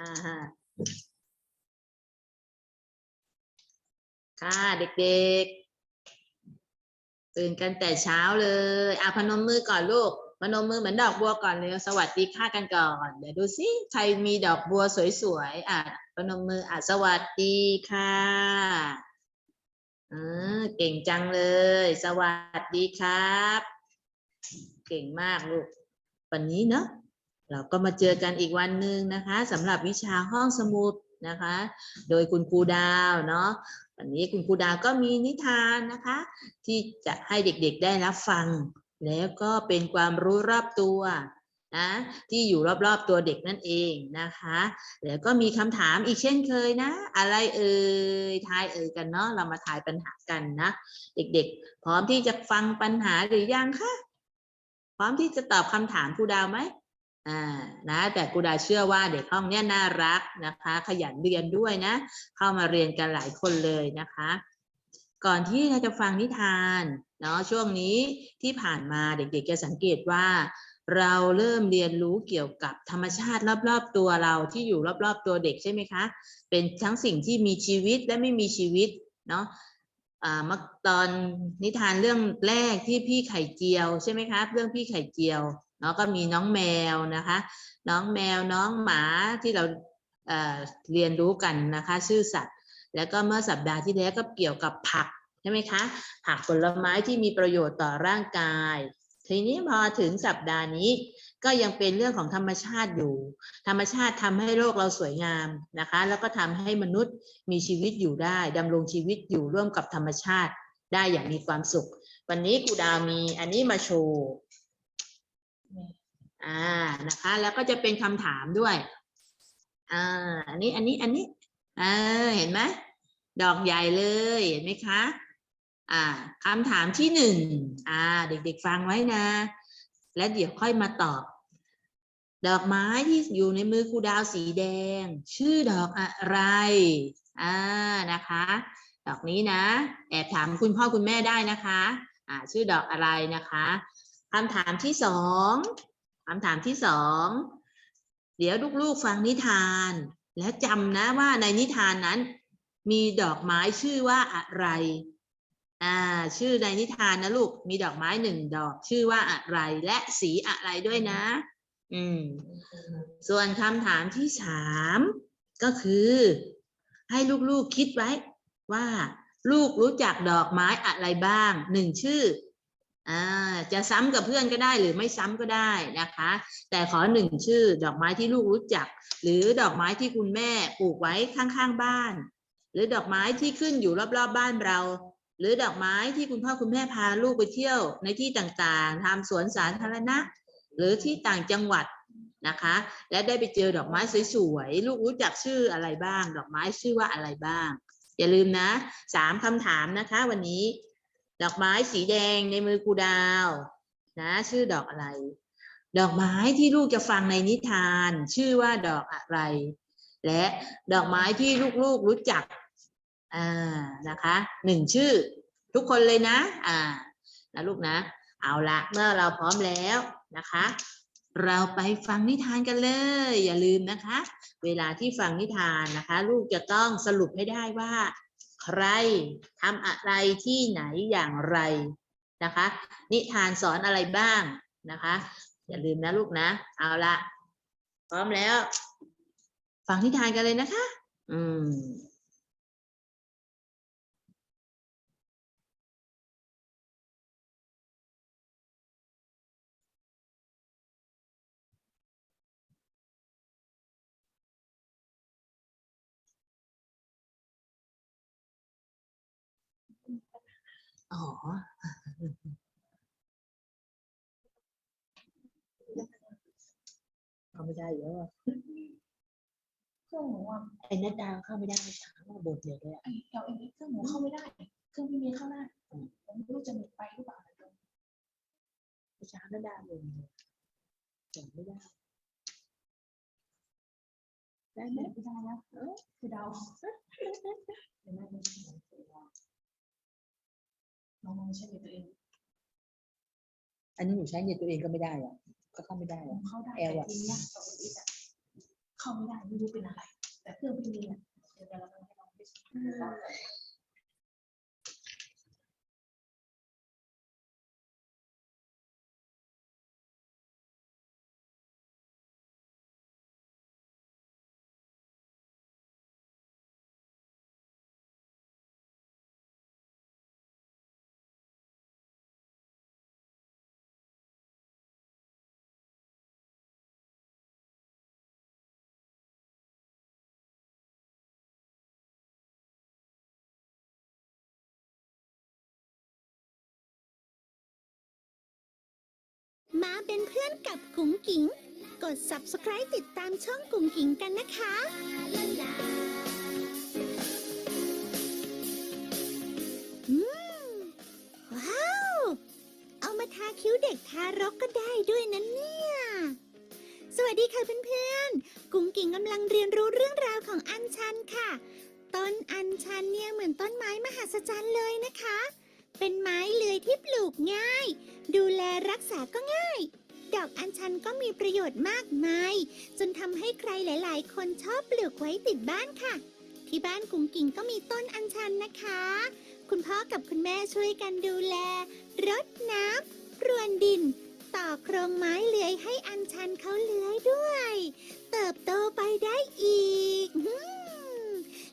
อ่าฮะค่ะเด็กๆ ตื่นกันแต่เช้าเลยอะพนมมือก่อนลูกพนมมือเหมือนดอกบัวก่อนเลยสวัสดีค่ะกันก่อนเดี๋ยวดูสิใครมีดอกบัวสวยๆอะพนมมืออะสวัสดีค่ะเออเก่งจังเลย สวัสดีครับ เก่งมากลูกวันนี้เนาะ เราก็มาเจอกันอีกวันหนึ่งนะคะสำหรับวิชาห้องสมุดนะคะ โดยคุณครูดาวเนาะวันนี้คุณครูดาวก็มีนิทานนะคะ ที่จะให้เด็กๆได้รับฟัง แล้วก็เป็นความรู้รอบตัวนะที่อยู่รอบๆตัวเด็กนั่นเองนะคะ แล้วก็มีคำถามอีกเช่นเคยนะ อะไรเอ่ยทายเอ่ยกันเนาะเรามาทายปัญหากันนะ เด็กๆ พร้อมที่จะฟังปัญหาหรือยังคะพร้อมที่จะตอบคำถามครูดาวไหม อ่านะแต่ครูดาเชื่อว่าเด็กห้องเนี้ยน่ารักนะคะ ขยันเรียนด้วยนะ เข้ามาเรียนกันหลายคนเลยนะคะ ก่อนที่เราจะฟังนิทานเนาะช่วงนี้ที่ผ่านมาเด็กๆจะสังเกตว่า เราเริ่มเรียนรู้เกี่ยวกับธรรมชาติรอบๆตัวเราที่อยู่รอบๆตัวเด็กใช่ไหมคะ เป็นทั้งสิ่งที่มีชีวิตและไม่มีชีวิตเนาะอ่ามาตอนนิทานเรื่องแรกที่พี่ไข่เจียวใช่ไหมครับเรื่องพี่ไข่เจียว เนาะก็มีน้องแมวนะคะ น้องแมวน้องหมาที่เราเเรียนรู้กันนะคะ ชื่อสัตว์ แล้วก็เมื่อสัปดาห์ที่แล้วก็เกี่ยวกับผักใช่ไหมคะผักผลไม้ที่มีประโยชน์ต่อร่างกาย ทีนี้พอถึงสัปดาห์นี้ก็ยังเป็นเรื่องของธรรมชาติอยู่ ธรรมชาติทำให้โลกเราสวยงามนะคะ แล้วก็ทำให้มนุษย์มีชีวิตอยู่ได้ดำรงชีวิตอยู่ร่วมกับธรรมชาติได้อย่างมีความสุข วันนี้ครูดาวมีอันนี้มาโชว์ อ่านะคะ แล้วก็จะเป็นคำถามด้วย อ่า อันนี้อันนี้อันนี้อ่าเห็นไหมดอกใหญ่เลยเห็นไหมคะ อ่าคำถามที่หนึ่งอ่า เด็กๆฟังไว้นะ และเดี๋ยวค่อยมาตอบ ดอกไม้ที่อยู่ในมือครูดาวสีแดง ชื่อดอกอะไร อ่านะคะ ดอกนี้นะ แอบถามคุณพ่อคุณแม่ได้นะคะ อ่า ชื่อดอกอะไรนะคะคำถามที่สอง คำถามที่สองเดี๋ยวลูกๆฟังนิทาน และจำนะว่าในนิทานนั้น มีดอกไม้ชื่อว่าอะไร อ่า ชื่อในนิทานนะลูก มีดอกไม้หนึ่งดอกชื่อว่าอะไร และสีอะไรด้วยนะ อืม ส่วนคำถามที่สามก็คือ ให้ลูกๆคิดไว้ว่า ลูกรู้จักดอกไม้อะไรบ้างหนึ่งชื่อ จะซ้ำกับเพื่อนก็ได้หรือไม่ซ้ำก็ได้นะคะ แต่ขอหนึ่งชื่อดอกไม้ที่ลูกรู้จัก หรือดอกไม้ที่คุณแม่ปลูกไว้ข้างๆบ้าน หรือดอกไม้ที่ขึ้นอยู่รอบๆบบ้านเรา หรือดอกไม้ที่คุณพ่อคุณแม่พาลูกไปเที่ยวในที่ต่างๆทำสวนสาธารณะ หรือที่ต่างจังหวัดนะคะ และได้ไปเจอดอกไม้สวยๆลูกรู้จักชื่ออะไรบ้าง ดอกไม้ชื่อว่าอะไรบ้าง อย่าลืมนะสามคำถามนะคะ วันนี้ ดอกไม้สีแดงในมือครูดาว นะ ชื่อดอกอะไร ดอกไม้ที่ลูกจะฟังในนิทาน ชื่อว่าดอกอะไร และดอกไม้ที่ลูกๆรู้จัก อ่านะคะหนึ่งชื่อ ทุกคนเลยนะ อ่านะลูกนะ เอาละเมื่อเราพร้อมแล้วนะคะ เราไปฟังนิทานกันเลย อย่าลืมนะคะ เวลาที่ฟังนิทานนะคะ ลูกจะต้องสรุปให้ได้ว่า ใครทำอะไรที่ไหนอย่างไรนะคะ นิทานสอนอะไรบ้างนะคะ อย่าลืมนะลูกนะ เอาละพร้อมแล้ว ฟังนิทานกันเลยนะคะ อืม อ๋อเข้าไม่ได้เยอะเครื่องหนูอะไอ้นัดดาวเข้าไม่ได้ช้าว่าบทเดียวเลยอะไอเอลเอ็นเครื่องหนูเข้าไม่ได้ เครื่องพี่เมย์เข้าได้ผมไม่รู้จะหนีไปหรือเปล่าช้านัดดาวลงเลยจำไม่ได้ได้ไหมไม่ได้แล้วเออคือดาวเดี๋ยวแม่ไม่ใช่ น้องมองใช่ตัวเองอันนี้หนูใช้เน็ตตัวเองก็ไม่ได้อะก็เข้าไม่ได้ผอะ มเข้าได้แอลอะแต่ทีเนี้ยตัวเองอะเข้าเข้าไม่ได้ไม่รู้เป็นอะไร แต่เครื่องพี่มีเนี่ยเดี๋ยวเราลองไปลองไป มาเป็นเพื่อนกับกุ๋งกิ๋ง กด subscribe ติดตามช่องกุ๋งกิ๋งกันนะคะอืมว้าว เอามาทาคิ้วเด็กทารกก็ได้ด้วยนะเนี่ย สวัสดีค่ะเพื่อนๆ กุ๋งกิ๋งกำลังเรียนรู้เรื่องราวของอัญชันค่ะ ต้นอัญชันเนี่ยเหมือนต้นไม้มหัศจรรย์เลยนะคะ เป็นไม้เลื้อยที่ปลูกง่าย ดูแลรักษาก็ง่าย ดอกอัญชันก็มีประโยชน์มากมาย จนทำให้ใครหลาย ๆ คนชอบปลูกไว้ติดบ้านค่ะ ที่บ้านกุงกิ่งก็มีต้นอัญชันนะคะ คุณพ่อกับคุณแม่ช่วยกันดูแล รดน้ำพรวนดิน ต่อโครงไม้เลื้อยให้อัญชันเขาเลื้อยด้วย เติบโตไปได้อีก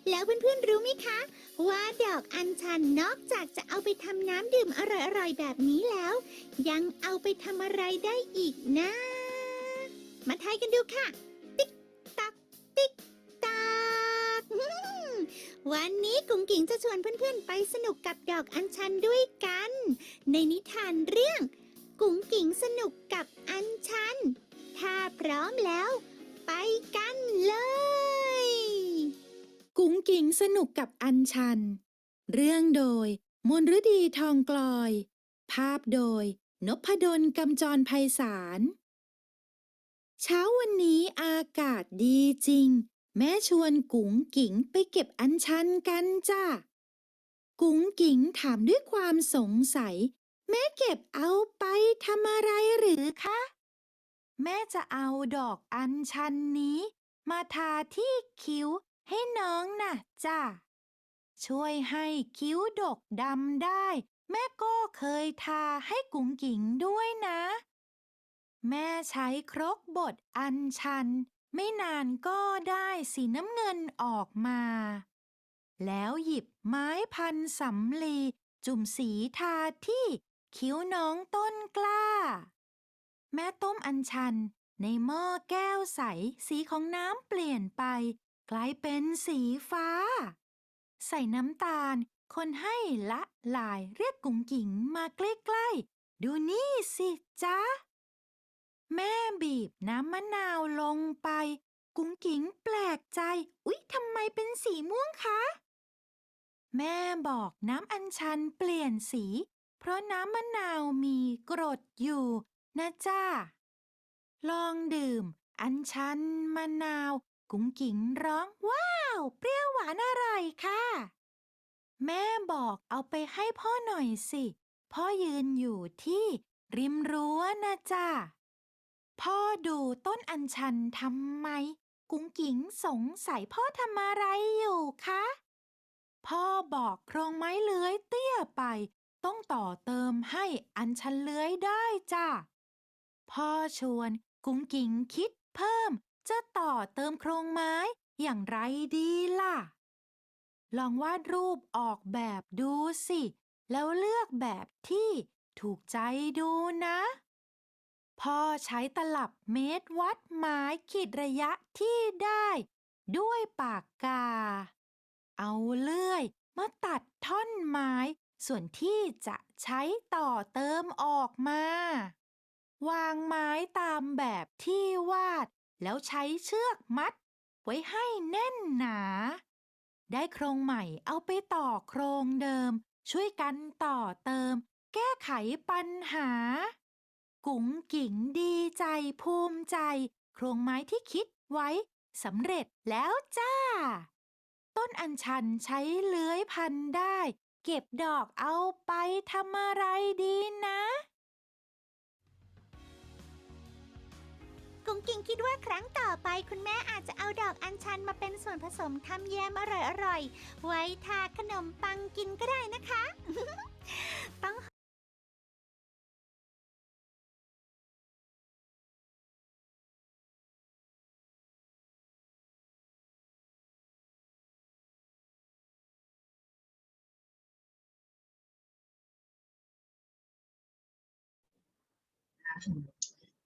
แล้วเพื่อนๆรู้ไหมคะ ว่าดอกอัญชันนอกจากจะเอาไปทำน้ำดื่มอร่อยๆแบบนี้แล้ว ยังเอาไปทำอะไรได้อีกนะ มาทายกันดูค่ะ ติ๊กตักติ๊กตักวันนี้กุ้งกิ่งจะชวนเพื่อนๆ ไปสนุกกับดอกอัญชันด้วยกัน ในนิทานเรื่อง กุ้งกิ่งสนุกกับอัญชัน ถ้าพร้อมแล้ว ไปกันเลย กุ้งกิ๋งสนุกกับอัญชัน เรื่องโดย มนฤดีทองกลอย ภาพโดย นพดลกำจรไพศาล เช้าวันนี้อากาศดีจริง แม่ชวนกุ๋งกิ๋งไปเก็บอัญชันกันจ้ะกุ๋งกิ๋งถามด้วยความสงสัย แม่เก็บเอาไปทำอะไรหรือคะ แม่จะเอาดอกอัญชันนี้ มาทาที่คิ้ว ให้น้องน่ะจ้ะ ช่วยให้คิ้วดกดำได้ แม่ก็เคยทาให้กุ๋งกิ๋งด้วยนะ แม่ใช้ครกบดอัญชัน ไม่นานก็ได้สีน้ำเงินออกมา แล้วหยิบไม้พันสำลี จุ่มสีทาที่คิ้วน้องต้นกล้า แม่ต้มอัญชันในหม้อแก้วใสสีของน้ำเปลี่ยนไป กลายเป็นสีฟ้า ใส่น้ำตาล คนให้ละลายเรียกกุ๋งกิ๋งมาใกล้ๆ ดูนี่สิจ๊ะ แม่บีบน้ำมะนาวลงไป กุ๋งกิ๋งแปลกใจ อุ๊ยทำไมเป็นสีม่วงคะ แม่บอกน้ำอัญชันเปลี่ยนสี เพราะน้ำมะนาวมีกรดอยู่นะจ้าลองดื่ม อัญชันมะนาว กุ๋งกิ๋งร้องว้าว เปรี้ยวหวานอร่อยค่ะ แม่บอกเอาไปให้พ่อหน่อยสิ พ่อยืนอยู่ที่ริมรั้วนะจ้าพ่อดูต้นอัญชันทำไม กุ๋งกิ๋งสงสัยพ่อทำอะไรอยู่คะ พ่อบอกโครงไม้เลื้อยเตี้ยไป ต้องต่อเติมให้อัญชันเลื้อยได้จ้าพ่อชวน กุ้งกิ๋งคิดเพิ่ม จะต่อเติมโครงไม้อย่างไรดีล่ะ ลองวาดรูปออกแบบดูสิ แล้วเลือกแบบที่ถูกใจดูนะพ่อใช้ตลับเมตรวัดไม้ขีดระยะที่ได้ ด้วยปากกา เอาเลื่อยมาตัดท่อนไม้ ส่วนที่จะใช้ต่อเติมออกมา วางไม้ตามแบบที่วาด แล้วใช้เชือกมัด ไว้ให้แน่นหนา ได้โครงใหม่เอาไปต่อโครงเดิม ช่วยกันต่อเติม แก้ไขปัญหา กุ๋งกิ๋งดีใจภูมิใจ โครงไม้ที่คิดไว้สำเร็จแล้วจ้า ต้นอัญชันใช้เลื้อยพันได้ เก็บดอกเอาไปทำอะไรดีนะ กุ้งกิ่งคิดว่าครั้งต่อไปคุณแม่อาจจะเอาดอกอัญชันมาเป็นส่วนผสมทำแยมอร่อยๆ ไว้ทาขนมปังกินก็ได้นะคะ ต้อง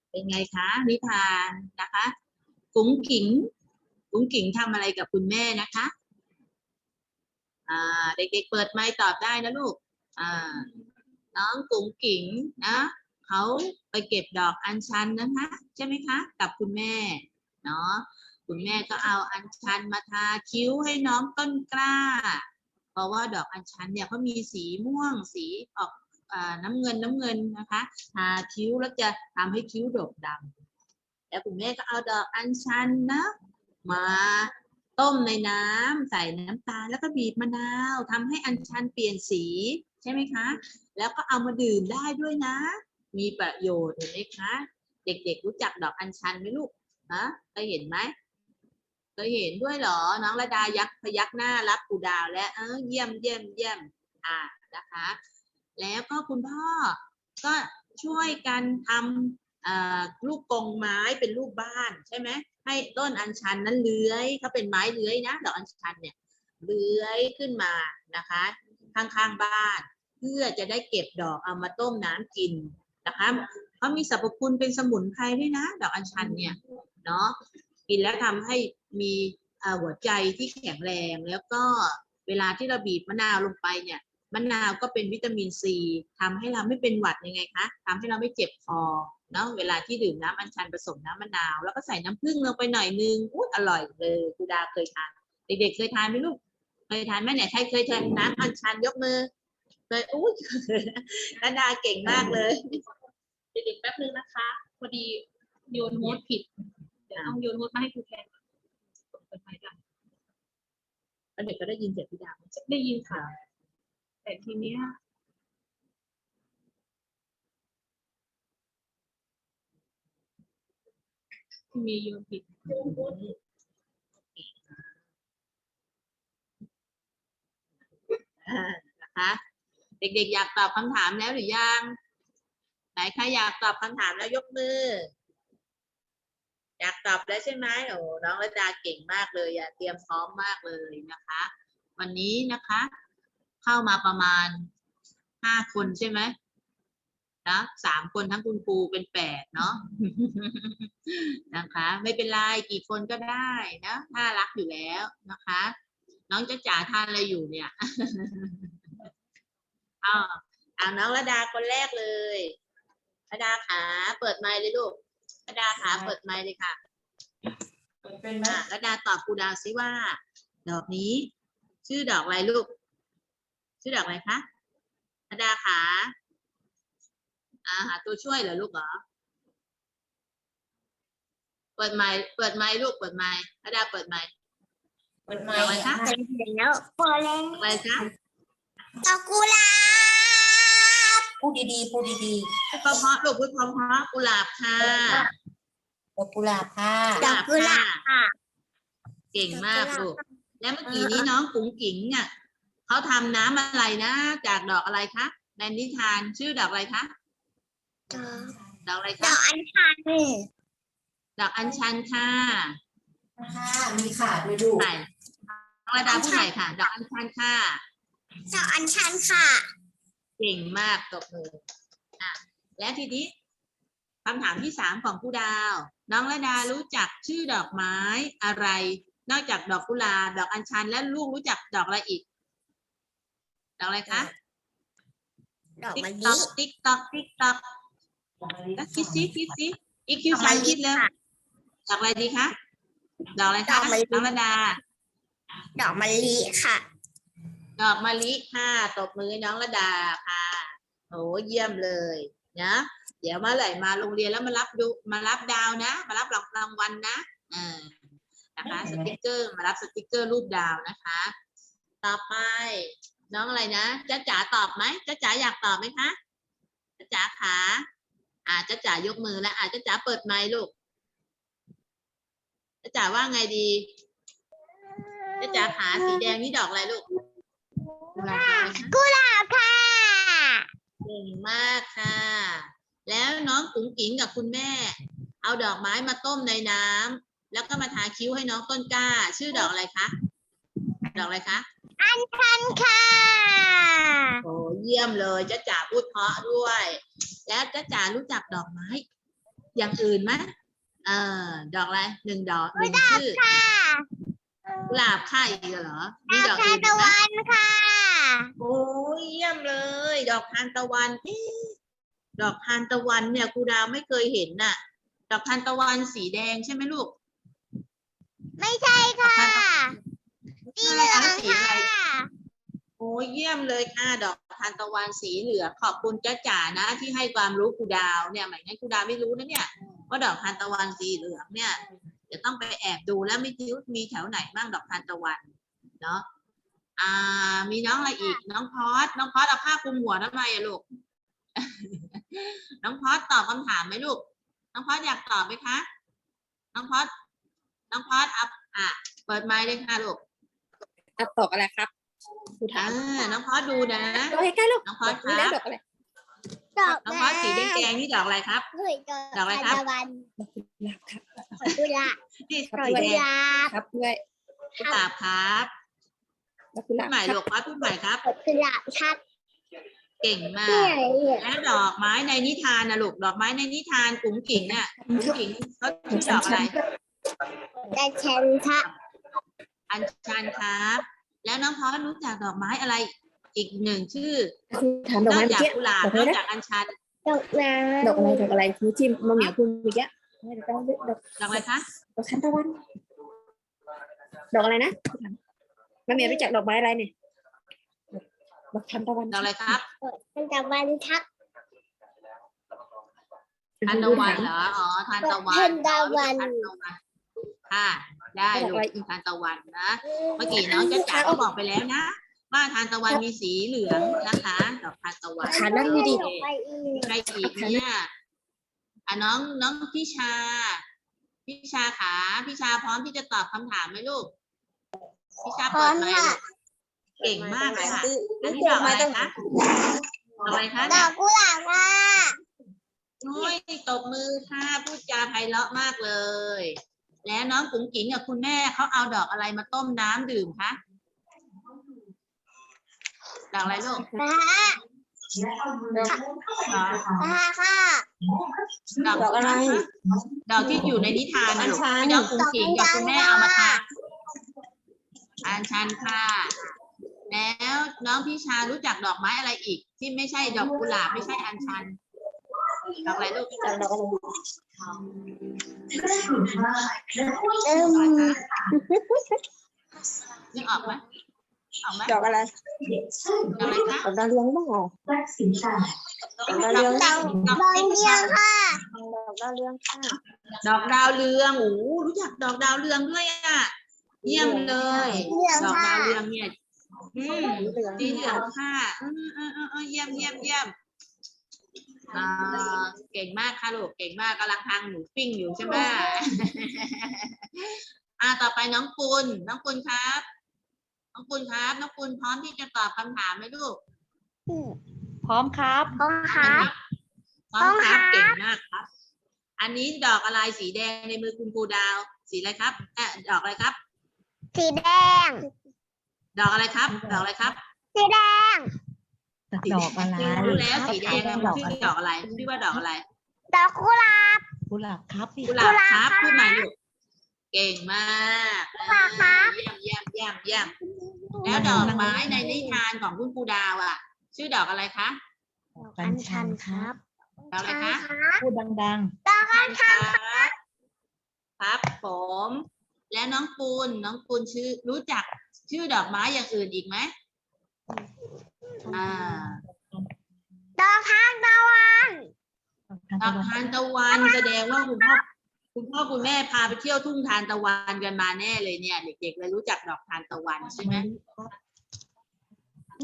เป็นไงคะนิทานนะคะกุ้งกิ๋งกุ้งกิ๋งทำอะไรกับคุณแม่นะคะเด็กๆเปิดไมค์ตอบได้นะลูกน้องกุ้งกิ๋งนะเขาไปเก็บดอกอัญชันนะคะ ใช่ไหมคะ กับคุณแม่เนาะคุณแม่ก็เอาอัญชันมาทาคิ้วให้น้องต้นกล้า เพราะว่าดอกอัญชันเนี่ยเขามีสีม่วงสีออก น้ำเงินน้ำเงินนะคะทาคิ้วแล้วจะทำให้คิ้วโด่งดำแล้วคุณแม่ก็เอาดอกอัญชันนะมาต้มในน้ำใส่น้ำตาลแล้วก็บีบมะนาวทำให้อัญชันเปลี่ยนสีใช่ไหมคะ แล้วก็เอามาดื่มได้ด้วยนะ มีประโยชน์เห็นไหมคะ เด็กๆรู้จักดอกอัญชันไหมลูกฮะเคยเห็นไหมเคยเห็นด้วยเหรอ น้องระดายักพยักหน้ารับปูดาวและเออเยี่ยมเยี่ยมเยี่ยมอ่านะคะ แล้วก็คุณพ่อก็ช่วยกันทำลูกกงไม้เป็นรูปบ้านใช่ไหมให้ต้นอัญชันนั้นเลื้อยเขาเป็นไม้เลื้อยนะดอกอัญชันเนี่ยเลื้อยขึ้นมานะคะข้างๆบ้าน เพื่อจะได้เก็บดอกเอามาต้มน้ำกินนะคะเขามีสรรพคุณเป็นสมุนไพรด้วยนะ ดอกอัญชันเนี่ยเนาะกินแล้วทำให้มีหัวใจที่แข็งแรงแล้วก็เวลาที่เราบีบมะนาวลงไปเนี่ย มะนาวก็เป็นวิตามินซีทำให้เราไม่เป็นหวัดยังไงคะทำให้เราไม่เจ็บคอเนาะเวลาที่ดื่มน้ำอัญชันผสมน้ำมะนาว แล้วก็ใส่น้ำผึ้งลงไปหน่อยนึงอุ้ยอร่อยเลยครูดาเคยทานเด็กๆเคยทานไหมลูกเคยทานไหมเนี่ยใครเคยทานน้ำอัญชันยกมือเคยอุ้ยนาดาเก่งมากเลยเด็กๆแป๊บนึงนะคะพอดีโยนโน้ตผิดเดี๋ยวต้องโยนโน้ตมาให้ครูแทนเปิดไฟกันแล้วเด็กก็ได้ยินเสียงพี่ดาได้ยินค่ะ แต่ทีเนี้ยมีโยนผิดอ่านะคะ เด็กๆ อยากตอบคำถามแล้วหรือยัง ไหนใครอยากตอบคำถามแล้วยกมือ อยากตอบแล้วใช่ไหมโอ้น้องระดาเก่งมากเลยอะเตรียมพร้อมมากเลยนะคะ วันนี้นะคะ เข้ามาประมาณห้าคนใช่ไหมนะสามคนทั้งคุณครูเป็นแปดเนาะนะคะ ไม่เป็นไรกี่คนก็ได้นะน่ารักอยู่แล้วนะคะ น้องจะจ๋าทานอะไรอยู่เนี่ยอ้าวอ่าน้องระดาคนแรกเลยระดาขาเปิดไมค์เลยลูกระดาขาเปิดไมค์เลยค่ะเป็นไหมอะระดาตอบครูดาวซิว่า ดอกนี้ ชื่อดอกอะไรลูก ชื่อดอกอะไรคะระดาขาอ่าหาตัวช่วยเหรอลูกเหรอ เปิดไมค์เปิดไมค์ลูกเปิดไมค์ระดาเปิดไมค์เปิดไมดอกอะไรค์คะแล้วพอแล้วดอกอะไรคะดอกกุหลาบพูดดีๆพูดดีพูดเพราะๆลูกพูดเพราะๆกุหลาบค่ะๆดอกกุหลาบค่ะดอกกุหลาบค่ะ เก่งมากลูก แล้วเมื่อกี้นี้น้องกุ้งกิ๋งอะ เขาทำน้ำอะไรนะ จากดอกอะไรคะในนิทานชื่อดอกอะไรคะดอกอะไรดคะอกอัญชันดอกอัญชันค่ะค่ะมีขาดด้วยลูกใส่น้องระดาผู้ใหญ่ค่ะ ดอกอัญชันค่ะ ดอกอัญชันค่ะ เก่งมากตบมืออะและทีนี้คำถามที่สามของผู้ดาว น้องระดารู้จักชื่อดอกไม้อะไร นอกจากดอกกุหลาบดอกอัญชันและลูกรู้จักดอกอะไรอีก ดอกอะไรคะดอกติ๊กมะตลิอกติ๊กตอกติ๊กตอกก็คิดซิคิดซิอีคิวสามคิดแล้วดอกอะไรดีคะดอกอะไรคะน้องระดา ดอกมะลิค่ะ ดอกมะลิค่ะตบมือให้น้องระดาค่ะโอ้เยี่ยมเลยนะเดี๋ยวเมื่อไหร่มาโรงเรียนแล้วมารับดูมารับดาวนะ มารับรางวัลนะเออนะคะ สติกเกอร์มารับสติกเกอร์รูปดาวนะคะ ต่อไป น้องอะไรนะจ้าจ๋าตอบไหมจ้าจ๋าอยากตอบไหมคะจ้าจ๋าขาอ่าจ้าจ๋ายกมือแล้วอ่าจ้าจ๋าเปิดไมค์ลูกจ้าจ๋าว่าไงดีจ้าจ๋าขาสีแดงนี่ดอกอะไรลูกกุหลาบคะกุหลาบค่ะเก่งมากค่ะ แล้วน้องกุ๋งกิ๋งกับคุณแม่ เอาดอกไม้มาต้มในน้ำแล้วก็มาทาคิ้วให้น้องต้นกล้า ชื่อดอกอะไรคะดอกอะไรคะ อันชันค่ะ โอ้เยี่ยมเลยจ้าจ๋าพูดเพราะด้วย แล้วจ้าจ๋ารู้จักดอกไม้ อย่างอื่นไหมเออดอกอะไรหนึ่งดอกหนึ่งชื่อค่ะกุหลาบค่ะอีกเหรอมีดอกทาอื่นตะอีกไหมวันค่ะ โอ้ยเยี่ยมเลย ดอกทานตะวันเอ๊ะดอกทานตะวันเนี่ยครูดาวไม่เคยเห็นน่ะ ดอกทานตะวันสีแดงใช่ไหมลูก ไม่ใช่ค่ะ สีเหลืองสีค่ะอะไรโอ้ยเยี่ยมเลยค่ะดอกทานตะวันสีเหลืองขอบคุณจ้าจ๋านะ ที่ให้ความรู้ครูดาวเนี่ยไม่งั้นครูดาวไม่รู้นะเนี่ยว่าดอกทานตะวันสีเหลืองเนี่ยจะต้องไปแอบดูแล้วไม่รู้มีแถวไหนบ้างดอกทานตะวันเนาะอ่า มีน้องอะไรอีก น้องพอดน้องพอดเอาผ้าคลุมหัวทำไมอะลูก น้องพอดตอบคำถามไหมลูก น้องพอดอยากตอบไหมคะ น้องพอดน้องพอดอัพอะ เปิดไมค์เลยค่ะลูก อะตอบอะไรครับครูถาอ่ามน้องพอดดูนะดอกใกล้ๆลูกน้องพอดดกนี้แล้วครับดอกอะไรดอกน้องพอดสีแดงๆนี่ดอกอะไรครับ เฮ้ยดอกดอกอะไรครับทานตะวันดอกกุหลาบครับกุหลาบนี่ครับสีกุแดหงลาบครับด้วยกุหลาบครับดอกกุหพูลาดบใหม่ครัลูบกพอดพูดใหม่ครับกุหลาบชัดเก่งมาเนี่กยเนี่ย และดอกไม้ในนิทานนะลูกดอกไม้ในนิทานกุ้งกิ่งน่ะกุ้งกิ่งเขาชื่อดอกอะไร แต่เชนค่ะ อัญชันครับ แล้วน้องพอดรู้จักดอกไม้อะไรอีกหนึ่งชื่อครูถามดอกนอไม้กเมื่อจากกี้กุหลาบดอกนอะอกไรนะจากอัญชันดอกน้ำดอกอะไรดอกอะไรครูจิ้มมาเหมียวพูดเมื่อกี้ไม่ดอกดอกดอกดอกอะไรคะดอกทานตะวัน ดอกอะไรนะมาเหมียวรู้จักดอกไม้อะไรเนี่ยดอกทานตะวันดอกอะไรครับมันจะวันทักทานตะวันเหรออ๋อทานตะวันทานตะวัน ทานตะวัน ค่ะได้ลูกทานตะวันนะ เมื่อกี้น้องจ๊ะจ๋าก็บอกไปแล้วนะว่าทานตะวันมีสีเหลืองนะคะดอกทานตะวันขานั่งดีดอกไปอีกใครอีกเนี่ยอะน้องน้องพิชาพิชาขาพิชาพร้อมที่จะตอบคำถามไหมลูกพิชาเปิดไหมค์ลูกเก่งมากเลยค่ะอันนี้ดอกอะไรคะดอกอะไรคะดเนี่อยกกุหลาบค่ะโอ้ยตบมือค่ะพูดจาไพเราะมากเลย แล้วน้องกุ้งกิ๋งกับคุณแม่เขาเอาดอกอะไรมาต้มน้ำดื่มคะดอกอะไรลูกนะฮะดอกนะฮะค่ะ ดอกอะไรดอกที่อยู่ในนิทานนะลูกที่น้องกุ้งกิ๋งกับคุณแม่เอามาทานอันชันค่ะ แล้วน้องพี่ชารู้จักดอกไม้อะไรอีก ที่ไม่ใช่ดอกกุหลาบไม่ใช่อัญชัน ดอกอะไรลูกๆดอกดอกอะไร เอิ่มนึกออกไหมออกไหมดอกอะไรดอกอะไรคะดอกดาวเรืองบ้างเหรอดอกดาวเรืองดอกดอกเดียวค่ะดอกดาวเรืองค่ะดอกดาวเรืองโอ้โหรู้จักดอกดาวเรืองด้วยอะเยี่ยมเลยเหลืองดอกค่ะดาวเรืองเนี่ยอืมเหลืองสีเหลืองค่ะเออเออเออเออเยี่ยมเยี่ยมเยี่ยม อ่าเก่งมากค่ะลูกเก่งมากกำลังทางหมูปิ้งอยู่ใช่ไหมอ่าต่อไปน้องปุณน้องปุณครับ น้องปุณครับ น้องปุณพร้อมที่จะตอบคำถามไหมลูกพร้อมครับห้องครับพร้อมครับ พร้อมครับเก่งมากครับ อันนี้ดอกอะไรสีแดงในมือคุณครูดาว สีอะไรครับเอ่อดอกอะไรครับ สีแดง ดอกอะไรครับ ดอกอะไรครับ สีแดง ดอกอะไรรู้แล้วสีแดงอะมันชื่อดอกอะไรชื่อว่าดอกอะไรดอกกุหลาบกุหลาบครับกุหลาบครับพูดใหม่ลูกเก่งมากกุหลาบครับเยี่ยมเยี่ยมเยี่ยมเยี่ยมแล้วดอกไม้ในนิทานของคุณครูดาวอะ ชื่อดอกอะไรคะอัญชันครับดอกอะไรคะพูดดังดอกอัญชันครับครับผมแล้วน้องปูนน้องปูนชื่อรู้จักชื่อดอกไม้อย่างอื่นอีกไหม อ่าดอกทานตะวันๆดอกทานตะวันแสดงว่าคุณพ่อคุณพ่อคุณแม่พาไปเที่ยวทุ่งทานตะวันกันมาแน่เลยเนี่ยเด็กๆเลยรู้จักดอกทานตะวันใช่ไหม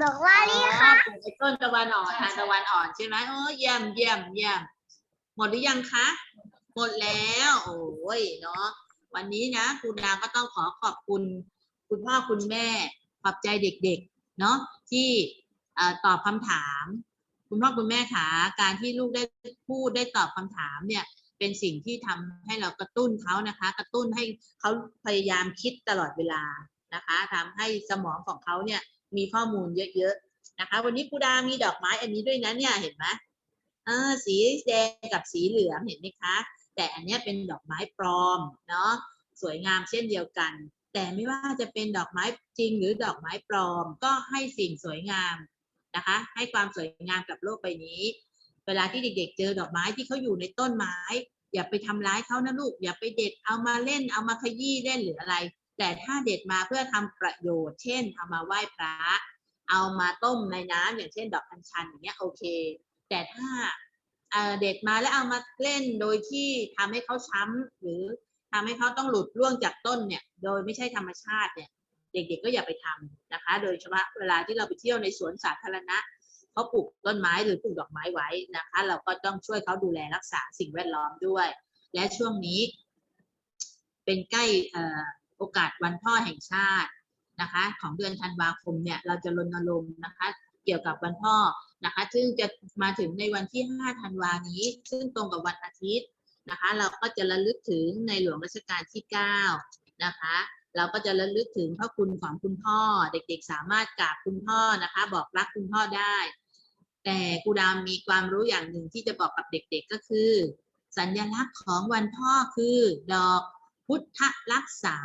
ดอกลาอ๋ลี่อปลูกไอ้ต้นตะวันอ่อนทานตะวันอ่อนใช่ไหมโอ้เยี่ยมเยี่ยมเยี่ยมหมดหรือยังคะหมดแล้ว โอ้ยเนาะวันนี้นะครูดาก็ต้องขอขอบคุณ คุณพ่อคุณแม่ขอบใจเด็ก ๆ เนาะที่เอ่อ ตอบคำถาม คุณพ่อคุณแม่ขาการที่ลูกได้พูดได้ตอบคำถามเนี่ยเป็นสิ่งที่ทำให้เรากระตุ้นเขานะคะ กระตุ้นให้เขาพยายามคิดตลอดเวลานะคะทำให้สมองของเขาเนี่ยมีข้อมูลเยอะๆนะคะ วันนี้ครูดามีดอกไม้อันนี้ด้วยนะเนี่ยเห็นไหมเออสีแดงกับสีเหลืองเห็นไหมคะ แต่อันเนี้ยเป็นดอกไม้ปลอมเนาะสวยงามเช่นเดียวกัน แต่ไม่ว่าจะเป็นดอกไม้จริงหรือดอกไม้ปลอม ก็ให้สิ่งสวยงาม นะคะ ให้ความสวยงามกับโลกใบนี้ เวลาที่เด็กๆ เจอดอกไม้ที่เขาอยู่ในต้นไม้ อย่าไปทำร้ายเขานะลูก อย่าไปเด็ดเอามาเล่นเอามาขยี้เล่นหรืออะไร แต่ถ้าเด็ดมาเพื่อทำประโยชน์ เช่น เอามาไหว้พระ เอามาต้มในน้ำอย่างเช่น ดอกอัญชันอย่างเงี้ยโอเค แต่ถ้าเอ่อเด็ดมาแล้วเอามาเล่นโดยที่ทำให้เขาช้ำหรือทำให้เขาต้องหลุดร่วงจากต้นเนี่ย โดยไม่ใช่ธรรมชาติเนี่ย เด็กๆก็อย่าไปทำนะคะ โดยเฉพาะเวลาที่เราไปเที่ยวในสวนสาธารณะเขาปลูกต้นไม้หรือปลูกดอกไม้ไว้นะคะ เราก็ต้องช่วยเขาดูแลรักษาสิ่งแวดล้อมด้วย และช่วงนี้ เป็นใกล้อโอกาสวันพ่อแห่งชาตินะคะ ของเดือนธันวาคมเนี่ยเราจะรณรงค์นะคะ เกี่ยวกับวันพ่อนะคะ ซึ่งจะมาถึงในวันที่ 5 ธันวานี้ ซึ่งตรงกับวันอาทิตย์นะคะ เราก็จะระลึกถึงในหลวงรัชกาลที่ 9 นะคะ เราก็จะระลึกถึงพระคุณของคุณพ่อ เด็กๆ สามารถกราบคุณพ่อนะคะ บอกรักคุณพ่อได้ แต่ครูดามมีความรู้อย่างหนึ่งที่จะบอกกับเด็กๆก็คือ สัญลักษณ์ของวันพ่อคือ ดอกพุทธรักษา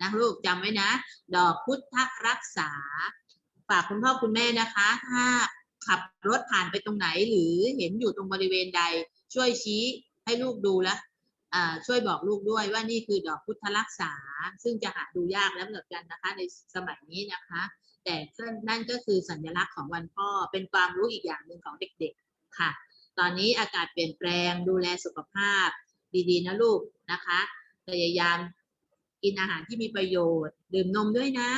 นะลูกจำไว้นะ ดอกพุทธรักษา ฝากคุณพ่อคุณแม่นะคะ ถ้าขับรถผ่านไปตรงไหนหรือเห็นอยู่ตรงบริเวณใดช่วยชี้ให้ลูกดูแล้วอ่า ช่วยบอกลูกด้วยว่านี่คือดอกพุทธรักษา ซึ่งจะหาดูยากแล้วเหมือนกันนะคะ ในสมัยนี้นะคะ แต่นั่นก็คือสัญลักษณ์ของวันพ่อเป็นความรู้อีกอย่างหนึ่งของเด็กๆค่ะ ตอนนี้อากาศเปลี่ยนแปลงดูแลสุขภาพดีๆนะลูกนะคะพยายามกินอาหารที่มีประโยชน์ ดื่มนมด้วยนะ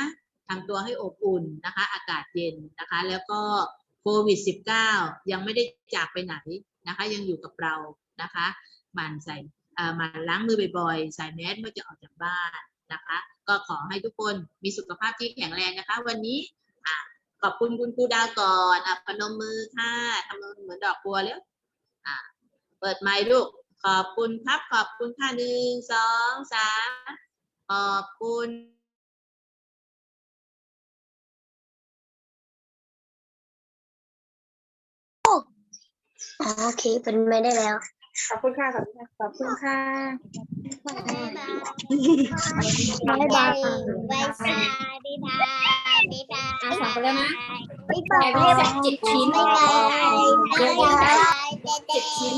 ทำตัวให้อบอุ่นนะคะ อากาศเย็นนะคะ แล้วก็โควิด -19 ยังไม่ได้จากไปไหนนะคะ ยังอยู่กับเรานะคะหมันใส่ มันล้างมือบ่อยๆใส่แมสเมื่อจะออกจากบ้านนะคะ ก็ขอให้ทุกคนมีสุขภาพที่แข็งแรงนะคะ วันนี้ขอบคุณคุณครูดาวก่อนอพนมมือค่ะทำเหมือนดอกบัวแล้วเปิดไมค์ลูกขอบคุณครับ ขอบคุณค่ะหนึ่งสองสามขอบคุณโอเคเป็นไม่ได้แล้ว ขอบคุณค่ะ ขอบคุณค่ะขอบคุณค่ะบ๊ายบายบ๊ายบายบ๊ายบายบ๊ายบายบ๊ายบายอะสั่งไปแล้วนะบ๊ายบายแกะให้สักเจ็ดชิ้นบ๊ายบายบ๊ายบายเจ็ดชิ้น